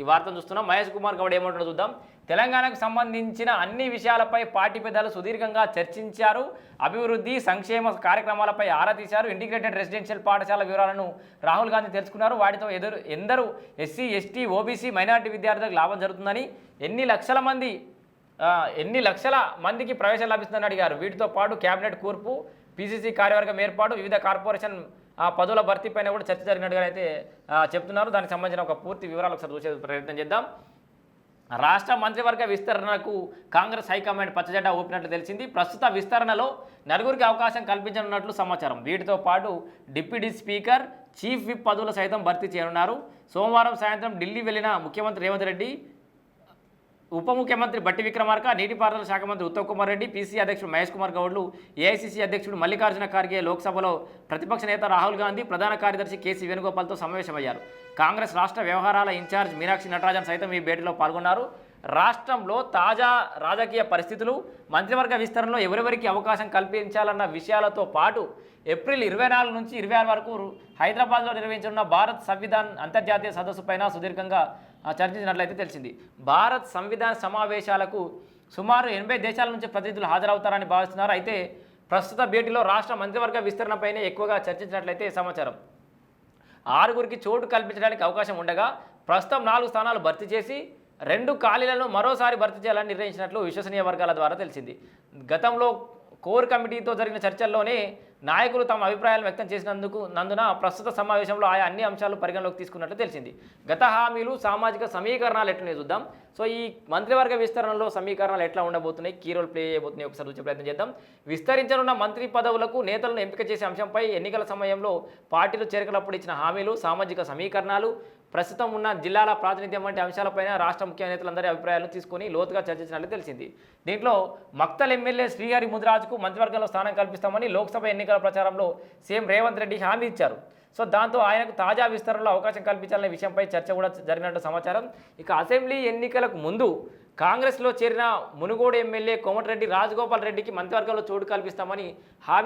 ఈ వార్తను చూస్తున్నాం. మహేష్ కుమార్ గౌడ్ ఏమంటున్నా చూద్దాం. తెలంగాణకు సంబంధించిన అన్ని విషయాలపై పార్టీ పెద్దలు సుదీర్ఘంగా చర్చించారు. అభివృద్ధి సంక్షేమ కార్యక్రమాలపై ఆరా తీశారు. ఇంటిగ్రేటెడ్ రెసిడెన్షియల్ పాఠశాల వివరాలను రాహుల్ గాంధీ తెలుసుకున్నారు. వాటితో ఎదురు ఎందరూ ఎస్సీ ఎస్టీ ఓబీసీ మైనారిటీ విద్యార్థులకు లాభం జరుగుతుందని ఎన్ని లక్షల మంది ఎన్ని లక్షల మందికి ప్రవేశం లభిస్తుందని అడిగారు. వీటితో పాటు కేబినెట్ కూర్పు పీసీసీ కార్యవర్గం ఏర్పాటు వివిధ కార్పొరేషన్ ఆ, పదవుల భర్తీ పైన కూడా చర్చ జరిగినట్టుగా అయితే చెప్తున్నారు. దానికి సంబంధించిన ఒక పూర్తి వివరాలు ఒకసారి చూసే ప్రయత్నం చేద్దాం. రాష్ట్ర మంత్రివర్గ విస్తరణకు కాంగ్రెస్ హైకమాండ్ పచ్చజెండా ఊపినట్లు తెలిసింది. ప్రస్తుత విస్తరణలో నలుగురికి అవకాశం కల్పించనున్నట్లు సమాచారం. వీటితో పాటు డిప్యూటీ స్పీకర్ చీఫ్ విప్ పదవులు సైతం భర్తీ చేయనున్నారు. సోమవారం సాయంత్రం ఢిల్లీ వెళ్ళిన ముఖ్యమంత్రి రేవంత్ రెడ్డి ఉప ముఖ్యమంత్రి బట్టి విక్రమార్క నీటిపారుదల శాఖ మంత్రి ఉత్తమ్ కుమార్ రెడ్డి పీసీ అధ్యక్షుడు మహేష్ కుమార్ గౌడ్లు ఏఐసీసీ అధ్యక్షుడు మల్లికార్జున ఖార్గే లోక్సభలో ప్రతిపక్ష నేత రాహుల్ గాంధీ ప్రధాన కార్యదర్శి కేసీ వేణుగోపాల్తో సమావేశమయ్యారు. కాంగ్రెస్ రాష్ట్ర వ్యవహారాల ఇన్ఛార్జ్ మీనాక్షి నటరాజన్ సైతం ఈ భేటీలో పాల్గొన్నారు. రాష్ట్రంలో తాజా రాజకీయ పరిస్థితులు మంత్రివర్గ విస్తరణలో ఎవరెవరికి అవకాశం కల్పించాలన్న విషయాలతో పాటు ఏప్రిల్ ఇరవై నాలుగు నుంచి ఇరవై ఆరు వరకు హైదరాబాద్లో నిర్వహించనున్న భారత్ సంవిధాన్ అంతర్జాతీయ సదస్సు పైన సుదీర్ఘంగా చర్చించినట్లయితే తెలిసింది. భారత్ సంవిధాన సమావేశాలకు సుమారు ఎనభై దేశాల నుంచి ప్రతినిధులు హాజరవుతారని భావిస్తున్నారు. అయితే ప్రస్తుత భేటీలో రాష్ట్ర మంత్రివర్గ విస్తరణపైనే ఎక్కువగా చర్చించినట్లయితే సమాచారం. ఆరుగురికి చోటు కల్పించడానికి అవకాశం ఉండగా ప్రస్తుతం నాలుగు స్థానాలు భర్తీ చేసి రెండు ఖాళీలను మరోసారి భర్తీ చేయాలని నిర్ణయించినట్లు విశ్వసనీయ వర్గాల ద్వారా తెలిసింది. గతంలో కోర్ కమిటీతో జరిగిన చర్చల్లోనే నాయకులు తమ అభిప్రాయాలు వ్యక్తం చేసినందుకు నందున ప్రస్తుత సమావేశంలో ఆయా అన్ని అంశాలు పరిగణలోకి తీసుకున్నట్లు తెలిసింది. గత హామీలు సామాజిక సమీకరణాలు ఎట్లనే చూద్దాం. సో ఈ మంత్రివర్గ విస్తరణలో సమీకరణాలు ఎట్లా ఉండబోతున్నాయి? కీ రోల్ ప్లే చేయబోతున్నాయి. ఒకసారి చూసే ప్రయత్నం చేద్దాం. విస్తరించనున్న మంత్రి పదవులకు నేతలను ఎంపిక చేసే అంశంపై ఎన్నికల సమయంలో పార్టీలు చేరికలప్పుడు ఇచ్చిన హామీలు సామాజిక సమీకరణాలు ప్రస్తుతం ఉన్న జిల్లాల ప్రాతినిధ్యం వంటి అంశాలపైన రాష్ట్ర ముఖ్య నేతలందరి అభిప్రాయాలను తీసుకొని లోతుగా చర్చించినట్లు తెలిసింది. దీంట్లో మక్తల్ ఎమ్మెల్యే శ్రీహరి ముదిరాజుకు మంత్రివర్గంలో స్థానం కల్పిస్తామని లోక్సభ ఎన్నికల ప్రచారంలో సీఎం రేవంత్ రెడ్డి హామీ ఇచ్చారు. సో దాంతో ఆయనకు తాజా విస్తరణలో అవకాశం కల్పించాలనే విషయంపై చర్చ కూడా జరిగినట్టు సమాచారం. ఇక అసెంబ్లీ ఎన్నికలకు ముందు కాంగ్రెస్లో చేరిన మునుగోడు ఎమ్మెల్యే కోమటిరెడ్డి రాజగోపాల్ రెడ్డికి మంత్రివర్గంలో చోటు కల్పిస్తామని హామీ